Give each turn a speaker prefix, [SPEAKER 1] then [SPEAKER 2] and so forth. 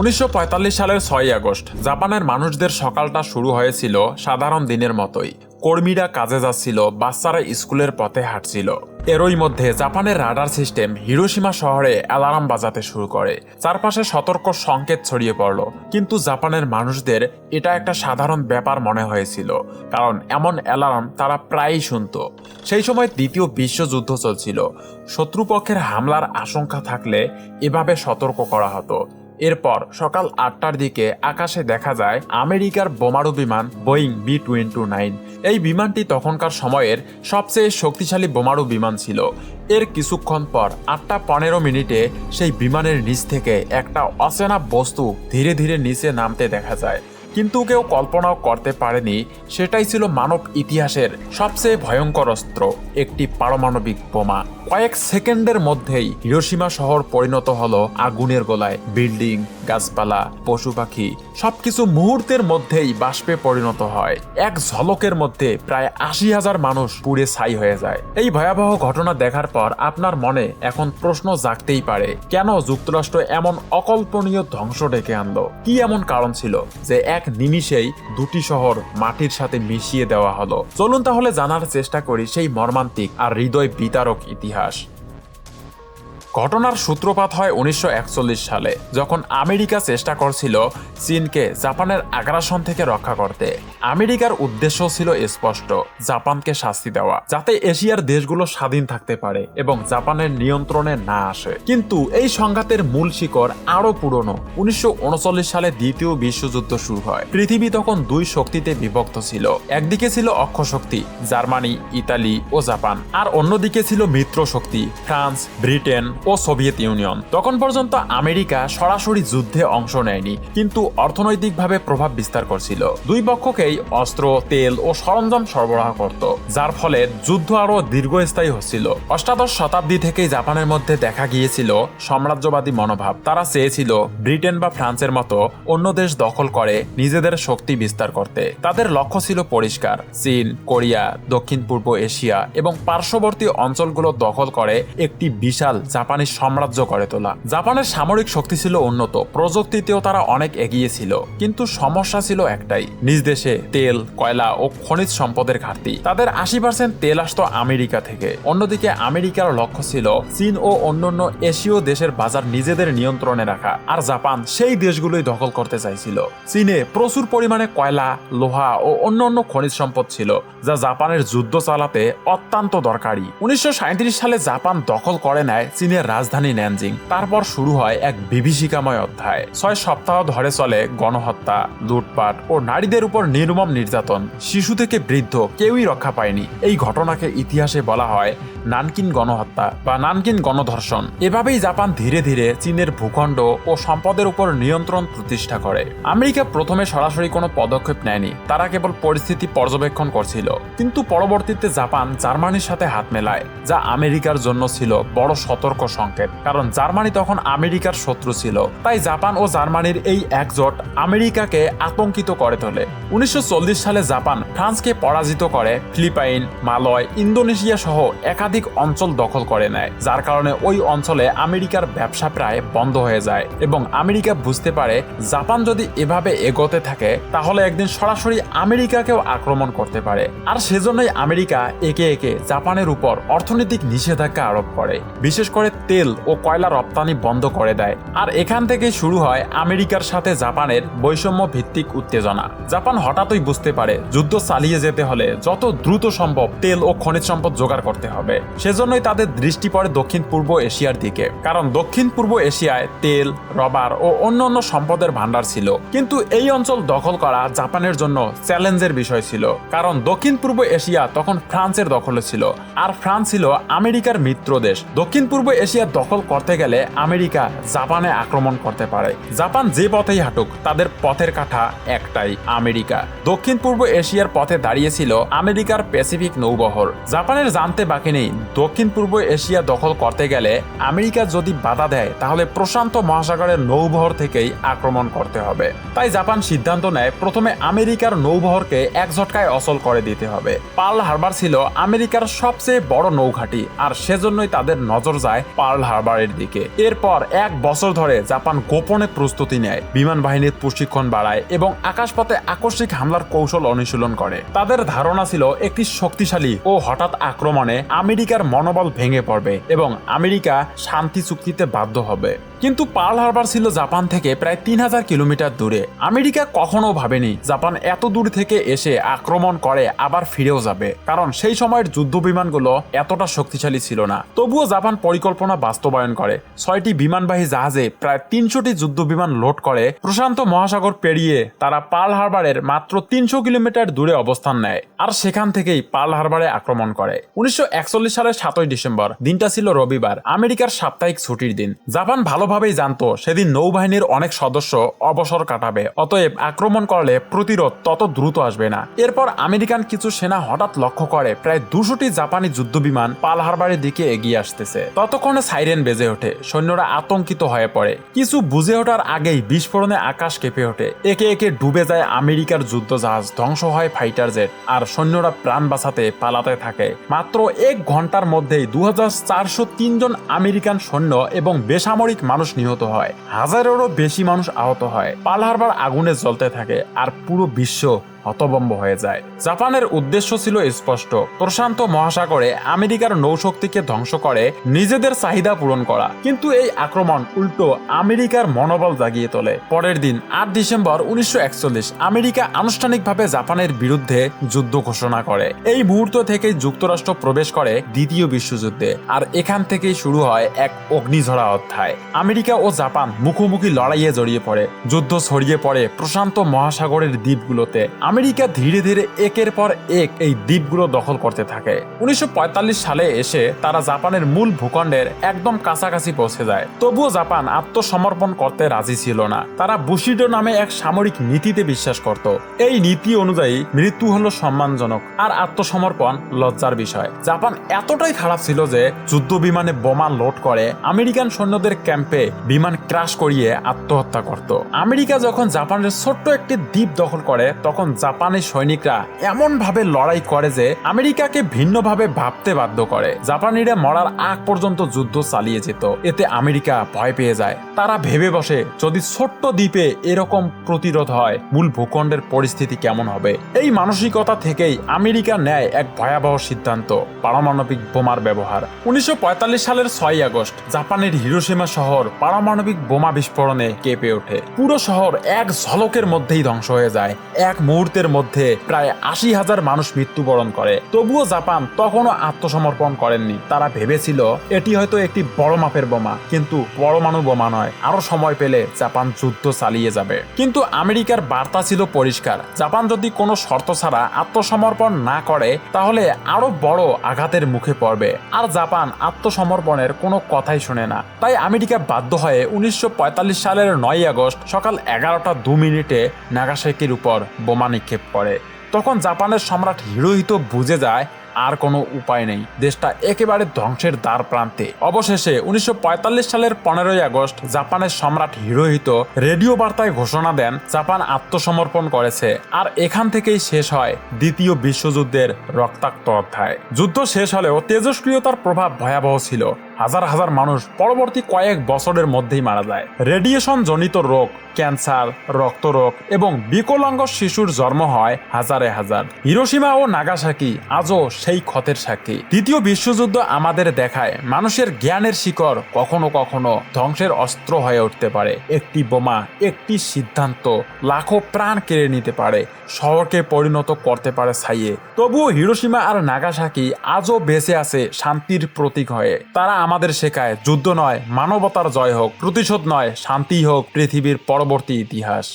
[SPEAKER 1] উনিশশো পঁয়তাল্লিশ সালের ছয়ই আগস্ট, জাপানের মানুষদের সকালটা শুরু হয়েছিল সাধারণ দিনের মতোই। কর্মীরা কাজে যাচ্ছিল, বাচ্চারা স্কুলের পথে হাঁটছিল। এরই মধ্যে জাপানের রাডার সিস্টেম হিরোসীমা শহরে অ্যালার্ম বাজাতে শুরু করে। চারপাশে সতর্ক সংকেত ছড়িয়ে পড়ল, কিন্তু জাপানের মানুষদের এটা একটা সাধারণ ব্যাপার মনে হয়েছিল, কারণ এমন অ্যালার্ম তারা প্রায়ই শুনত। সেই সময় দ্বিতীয় বিশ্বযুদ্ধ চলছিল। শত্রুপক্ষের হামলার আশঙ্কা থাকলে এভাবে সতর্ক করা হতো। এরপর সকাল আটটার দিকে আকাশে দেখা যায় আমেরিকার বোমারু বিমান বোয়িং বি টোয়েন্টি নাইন। এই বিমানটি তখনকার সময়ের সবচেয়ে শক্তিশালী বোমারু বিমান ছিল। এর কিছুক্ষণ পর আটটা পনেরো মিনিটে সেই বিমানের নিচ থেকে একটা অচেনা বস্তু ধীরে ধীরে নিচে নামতে দেখা যায়। কিন্তু কেউ কল্পনাও করতে পারেনি, সেটাই ছিল মানব ইতিহাসের সবচেয়ে ভয়ঙ্কর অস্ত্র, একটি পারমাণবিক বোমা। কয়েক সেকেন্ডের মধ্যেই হিরোসীমা শহর পরিণত হলো আগুনের গোলায়। বিল্ডিং গাছপালা, পশু পাখি সবকিছু মুহূর্তের মধ্যেই বাষ্পে পরিণত হয়। এক ঝলকের মধ্যে প্রায় আশি হাজার মানুষ পুড়ে ছাই হয়ে যায়। এই ভয়াবহ ঘটনা দেখার পর আপনার মনে এখন প্রশ্ন জাগতেই পারে, কেন যুক্তরাষ্ট্র এমন অকল্পনীয় ধ্বংস ডেকে আনলো? কি এমন কারণ ছিল যে এক নিমিষেই দুটি শহর মাটির সাথে মিশিয়ে দেওয়া হলো? চলুন তাহলে জানার চেষ্টা করি সেই মর্মান্তিক আর হৃদয় বিতারক ইতিহাস। ঘটনার সূত্রপাত হয় উনিশশো একচল্লিশ সালে, যখন আমেরিকা চেষ্টা করছিল চীনকে জাপানের আগ্রাসন থেকে রক্ষা করতে। আমেরিকার উদ্দেশ্য ছিল স্পষ্ট, জাপানকে শাস্তি দেওয়া, যাতে এশিয়ার দেশগুলো স্বাধীন থাকতে পারে এবং জাপানের নিয়ন্ত্রণে না আসে। কিন্তু এই সংঘাতের মূল শিকড় আরও পুরনো, উনিশশো উনচল্লিশ সালে দ্বিতীয় বিশ্বযুদ্ধ শুরু হয়। পৃথিবী তখন দুই শক্তিতে বিভক্ত ছিল, একদিকে ছিল অক্ষশক্তি জার্মানি, ইতালি ও জাপান, আর অন্যদিকে ছিল মিত্র শক্তি, ফ্রান্স, ব্রিটেন ও সোভিয়েত ইউনিয়ন। তখন পর্যন্ত আমেরিকা সরাসরি যুদ্ধে অংশ নেয়নি, কিন্তু অর্থনৈতিকভাবে প্রভাব বিস্তার করছিল। দুই পক্ষকেই অস্ত্র, তেল ও সরঞ্জাম সরবরাহ করত, যার ফলে যুদ্ধ আরও দীর্ঘস্থায়ী হচ্ছিল। অষ্টাদশ শতাব্দী থেকেই জাপানের মধ্যে দেখা গিয়েছিল সাম্রাজ্যবাদী মনোভাব। তারা চেয়েছিল ব্রিটেন বা ফ্রান্সের মতো অন্য দেশ দখল করে নিজেদের শক্তি বিস্তার করতে। তাদের লক্ষ্য ছিল পরিষ্কার। চীন, কোরিয়া দক্ষিণ পূর্ব এশিয়া এবং পার্শ্ববর্তী অঞ্চলগুলো দখল করে একটি বিশাল জাপানি সাম্রাজ্য গড়ে তোলা। জাপানের সামরিক শক্তি ছিল উন্নত, প্রযুক্তিতেও তারা অনেক এগিয়ে ছিল, কিন্তু সমস্যা ছিল একটাই। নিজ দেশে তেল, কয়লা ও খনিজ সম্পদের ঘাটতি। তাদের আশি পার্সেন্ট তেল আসতো আমেরিকা থেকে। অন্যদিকে আমেরিকার লক্ষ্য ছিল চীন ও অন্যান্য এশীয় দেশের বাজার নিজেদের নিয়ন্ত্রণে রাখা, আর জাপান সেই দেশগুলোই দখল করতে চাইছিল। চীনে প্রচুর পরিমাণে কয়লা, লোহা ও অন্যান্য খনিজ সম্পদ ছিল, যা জাপানের যুদ্ধ চালাতে অত্যন্ত দরকারি। উনিশশো সাঁইত্রিশ সালে জাপান দখল করে নেয় চীনের রাজধানী ন্যানজিং। তারপর শুরু হয় এক বিভীষিকাময় অধ্যায়। ছয় সপ্তাহ ধরে চলে গণহত্যা, লুটপাট ও নারীদের উপর নির্মম নির্যাতন। শিশু থেকে বৃদ্ধ, কেউই রক্ষা পায়নি। এই ঘটনাকে ইতিহাসে বলা হয় নানকিন গণহত্যা বা নানকিন গণধর্ষণ। এভাবেই জাপান ধীরে ধীরে চীনের ভূখণ্ড ও সম্পদের উপর নিয়ন্ত্রণ প্রতিষ্ঠা করে। আমেরিকা প্রথমে সরাসরি কোনো পদক্ষেপ নেয়নি। তারা কেবল পরিস্থিতি পর্যবেক্ষণ করছিল। কিন্তু পরবর্তীতে জাপান জার্মানির সাথে হাত মেলায়, যা আমেরিকার জন্য ছিল বড় সতর্ক সংকেত। কারণ জার্মানি তখন আমেরিকার শত্রু ছিল। তাই জাপান ও জার্মানির এই একজোট আমেরিকাকে আতঙ্কিত করে তোলে। উনিশশো চল্লিশ সালে জাপান ফ্রান্সকে পরাজিত করে। ফিলিপাইন, মালয়, ইন্দোনেশিয়া সহ একাধিক অঞ্চল দখল করে নেয়। যার কারণে ওই অঞ্চলে আমেরিকার ব্যবসা প্রায় বন্ধ হয়ে যায় এবং আমেরিকা বুঝতে পারে জাপান যদি এভাবে এগোতে থাকে, তাহলে একদিন সরাসরি আমেরিকাকেও আক্রমণ করতে পারে। আর সেজন্যই আমেরিকা একে একে জাপানের উপর অর্থনৈতিক নিষেধাজ্ঞা আরোপ করে। বিশেষ করে তেল ও কয়লা রপ্তানি বন্ধ করে দেয়। আর এখান থেকে শুরু হয় আমেরিকার সাথে জাপানের বৈষম্য ভিত্তিক উত্তেজনা। জাপান হঠাৎই বুঝতে পারে, যুদ্ধ চালিয়ে যেতে হলে যত দ্রুত সম্ভব তেল ও খনিজ সম্পদ জোগাড় করতে হবে। সেজন্যই তাদের দৃষ্টি পড়ে দক্ষিণ পূর্ব এশিয়ার দিকে। কারণ দক্ষিণ পূর্ব এশিয়ায় তেল, রবার ও অন্যান্য সম্পদের ভান্ডার ছিল। কিন্তু এই অঞ্চল দখল করা জাপানের জন্য চ্যালেঞ্জের বিষয় ছিল। কারণ দক্ষিণ পূর্ব এশিয়া তখন ফ্রান্সের দখলে ছিল। আর ফ্রান্স ছিল আমেরিকার মিত্র দেশ। দক্ষিণ পূর্ব এশিয়া দখল করতে গেলে আমেরিকা জাপানে আক্রমণ করতে পারে। জাপান যে পথেই হাঁটুক, তাদের পথের কাঠা একটাই, আমেরিকা। দক্ষিণ পূর্ব এশিয়ার পথে দাঁড়িয়েছিল আমেরিকার প্যাসিফিক নৌবহর। জাপানের জানতে বাকি নেই, দক্ষিণ পূর্ব এশিয়া দখল করতে গেলে আমেরিকা যদি বাধা দেয়, তাহলে প্রশান্ত মহাসাগরের নৌবহর থেকেই আক্রমণ করতে হবে। তাই জাপান সিদ্ধান্ত নেয়, প্রথমে আমেরিকার নৌবহরকে এক ঝটকায় অচল করে দিতে হবে। পার্ল হারবার ছিল আমেরিকার সবচেয়ে বড় নৌঘাঁটি, আর সেজন্যই তাদের নজর যায় পার্ল হারবারের দিকে। এরপর এক বছর ধরে জাপান গোপনে প্রস্তুতি নেয়, বিমান বাহিনীর প্রশিক্ষণ বাড়ায় এবং আকাশপথে আকস্মিক হামলার কৌশল অনুশীলন করে। তাদের ধারণা ছিল একটি শক্তিশালী ও হঠাৎ আক্রমণে আমেরিকার মনোবল ভেঙে পড়বে এবং আমেরিকা শান্তি চুক্তিতে বাধ্য হবে। কিন্তু পার্ল হারবার ছিল জাপান থেকে প্রায় তিন হাজার কিলোমিটার দূরে। আমেরিকা কখনো ভাবেনি জাপান এত দূর থেকে এসে আক্রমণ করে আবার ফিরেও যাবে, কারণ সেই সময়ের যুদ্ধ বিমানগুলো এতটা শক্তিশালী ছিল না। তবুও জাপান পরিকল্পনা বাস্তবায়ন করে। ছয়টি বিমানবাহী জাহাজে প্রায় তিনশোটি যুদ্ধ বিমান লোড করে। প্রশান্ত মহাসাগর পেরিয়ে তারা পার্ল হারবারের মাত্র তিনশো কিলোমিটার দূরে অবস্থান নেয় আর সেখান থেকেই পার্ল হারবারে আক্রমণ করে। উনিশশো সালের সাতই ডিসেম্বর, দিনটা ছিল রবিবার, আমেরিকার সাপ্তাহিক ছুটির দিন। জাপান ভালোভাবেই জানতো সেদিন নৌবাহিনীর অনেক সদস্য অবসর কাটাবে, অতএব আক্রমণ করলে প্রতিরোধ তত দ্রুত আসবে না। এরপর আমেরিকান কিছু সেনা হঠাৎ লক্ষ্য করে, প্রায় দুশোটি জাপানি যুদ্ধ বিমান পাল হারবারের দিকে এগিয়ে আসতেছে। ততক্ষণে সাইরেন বেজে ওঠে। সৈন্যরা আতঙ্কিত হয়ে পড়ে। কিছু বুঝে ওঠার আগেই বিস্ফোরণে আকাশ কেঁপে ওঠে। একে একে ডুবে যায় আমেরিকার যুদ্ধ জাহাজ ধ্বংস হয় ফাইটার জেট, আর সৈন্যরা প্রাণ বাঁচাতে পালাতে থাকে। মাত্র এক ঘণ্টার মধ্যেই দু জন আমেরিকান সৈন্য এবং বেসামরিক মানুষ নিহত হয়। হাজারেরও বেশি মানুষ আহত হয়। পাল হারবার আগুনে জ্বলতে থাকে, আর পুরো বিশ্ব হতবম্ব হয়ে যায়। জাপানের উদ্দেশ্য ছিল স্পষ্ট। প্রশান্ত মহাসাগরে আমেরিকার নৌশক্তিকে ধ্বংস করে নিজেদের চাহিদা পূরণ করা। কিন্তু এই আক্রমণ উল্টো আমেরিকার মনোবল জাগিয়ে তোলে। পরের দিন, আট ডিসেম্বর উনিশশো আমেরিকা আনুষ্ঠানিকভাবে জাপানের বিরুদ্ধে যুদ্ধ ঘোষণা করে। এই মুহূর্ত থেকেই যুক্তরাষ্ট্র প্রবেশ করে দ্বিতীয় বিশ্বযুদ্ধে। আর এখান থেকেই শুরু হয় এক অগ্নিঝরা অধ্যায়। আমেরিকা ও জাপান মুখোমুখি লড়াইয়ে জড়িয়ে পড়ে। যুদ্ধ ছড়িয়ে পড়ে প্রশান্ত মহাসাগরের দ্বীপগুলোতে। আমেরিকা ধীরে ধীরে একের পর এক এই দ্বীপগুলো দখল করতে থাকে। উনিশশো পঁয়তাল্লিশ সালে এসে তারা জাপানের মূল ভূখণ্ডের একদম কাছাকাছি পৌঁছে যায়। তবুও জাপান আত্মসমর্পণ করতে রাজি ছিল না। তারা বুশিডো নামে এক সামরিক নীতিতে বিশ্বাস করত। এই নীতি অনুযায়ী মৃত্যু হলো সম্মানজনক আর আত্মসমর্পণ লজ্জার বিষয়। জাপান এতটাই খারাপ ছিল যে যুদ্ধ বিমানে বোমা লোড করে আমেরিকান সৈন্যদের ক্যাম্পে বিমান ক্রাশ করিয়ে আত্মহত্যা করত। আমেরিকা যখন জাপানের ছোট্ট একটি দ্বীপ দখল করে, তখন জাপানি সৈনিকরা এমন ভাবে লড়াই করে যে আমেরিকাকে ভিন্নভাবে ভাবতে বাধ্য করে। জাপানিরা মরার আগ পর্যন্ত যুদ্ধ চালিয়ে যেত। এতে আমেরিকা ভয় পেয়ে যায়। তারা ভেবে বসে, যদি ছোট্ট দ্বীপে এরকম প্রতিরোধ হয়, মূল ভূখণ্ডের পরিস্থিতি কেমন হবে? এই মানসিকতা থেকেই আমেরিকা নেয় এক ভয়াবহ সিদ্ধান্ত, পারমাণবিক বোমার ব্যবহার। উনিশশো পঁয়তাল্লিশ সালের ছয় আগস্ট, জাপানের হিরোসীমা শহর পারমাণবিক বোমা বিস্ফোরণে কেঁপে ওঠে। পুরো শহর এক ঝলকের মধ্যেই ধ্বংস হয়ে যায়। এক মুহূর্তের মধ্যে প্রায় আশি হাজার মানুষ মৃত্যুবরণ করে। তবুও জাপান তখনও আত্মসমর্পণ করেননি। তারা ভেবেছিল, এটি হয়তো একটি বড় মাপের বোমা। কিন্তু পরমাণু বোমা নয়। আরও সময় পেলে জাপান যুদ্ধ চালিয়ে যাবে। কিন্তু আমেরিকার বার্তা ছিল পরিষ্কার। জাপান যদি কোনো শর্ত ছাড়া আত্মসমর্পণ না করে, তাহলে আরও বড় আঘাতের মুখে পড়বে। আর জাপান আত্মসমর্পণের কোনো কথাই শুনে না। তাই আমেরিকা বাধ্য হয়ে উনিশশো পঁয়তাল্লিশ সালের নয় আগস্ট সকাল এগারোটা দু মিনিটে নাগাসাকির উপর বোমা নিক্ষেপ করে। তখন জাপানের সম্রাট হিরোহিতো বুঝে যায় আর কোনো উপায় নেই। দেশটা একেবারে ধ্বংসের দ্বার প্রান্তে। অবশেষে উনিশশো পঁয়তাল্লিশ সালের পনেরোই আগস্ট জাপানের সম্রাট হিরোহিত রেডিও বার্তায় ঘোষণা দেন, জাপান আত্মসমর্পণ করেছে। আর এখান থেকেই শেষ হয় দ্বিতীয় বিশ্বযুদ্ধের রক্তাক্ত অধ্যায়। যুদ্ধ শেষ হলেও তেজস্ক্রিয়তার প্রভাব ভয়াবহ ছিল। হাজার হাজার মানুষ পরবর্তী কয়েক বছরের মধ্যেই মারা যায়। রেডিয়েশন জনিত রোগ, ক্যান্সার, রক্তরোগ এবং বিকলাঙ্গ শিশুর জন্ম হয় হাজারে হাজার। হিরোসীমা ও নাগাসাকি আজও সেই ক্ষতের সাক্ষী। দ্বিতীয় বিশ্বযুদ্ধ আমাদের দেখায়, মানুষের জ্ঞানের শিকড় কখনো কখনো ধ্বংসের অস্ত্র হয়ে উঠতে পারে। একটি বোমা, একটি সিদ্ধান্ত, লাখো প্রাণ কেড়ে নিতে পারে, শহরকে পরিণত করতে পারে ছাইয়ে। তবুও হিরোসীমা আর নাগাসাকি আজও বেঁচে আছে শান্তির প্রতীক হয়ে। তারা আমাদের শেখায়, যুদ্ধ নয়, মানবতার জয় হোক, প্রতিশোধ নয় শান্তি হোক পৃথিবীর পরবর্তী ইতিহাস।